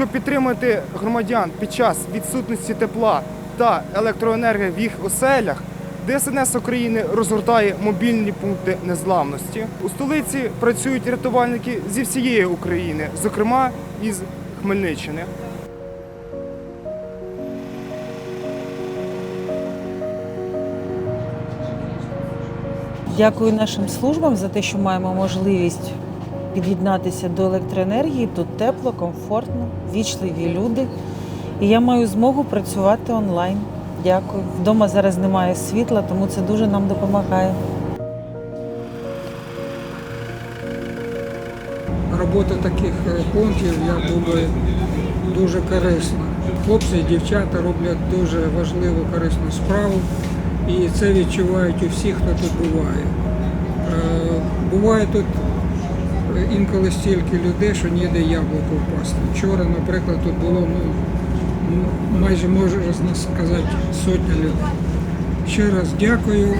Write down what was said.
Щоб підтримати громадян під час відсутності тепла та електроенергії в їх оселях, ДСНС України розгортає мобільні пункти незламності. У столиці працюють рятувальники зі всієї України, зокрема із Хмельниччини. Дякую нашим службам за те, що маємо можливість під'єднатися до електроенергії. Тут тепло, комфортно, вічливі люди. І я маю змогу працювати онлайн. Дякую. Вдома зараз немає світла, тому це дуже нам допомагає. робота таких е, пунктів я думаю дуже корисна. Хлопці і дівчата роблять дуже важливу корисну справу, і це відчувають усі, хто тут буває. Е, Буває тут інколи стільки людей, що ніде яблуко впасти. Вчора, наприклад, тут було ну, майже можна сказати сотня людей. Ще раз дякую.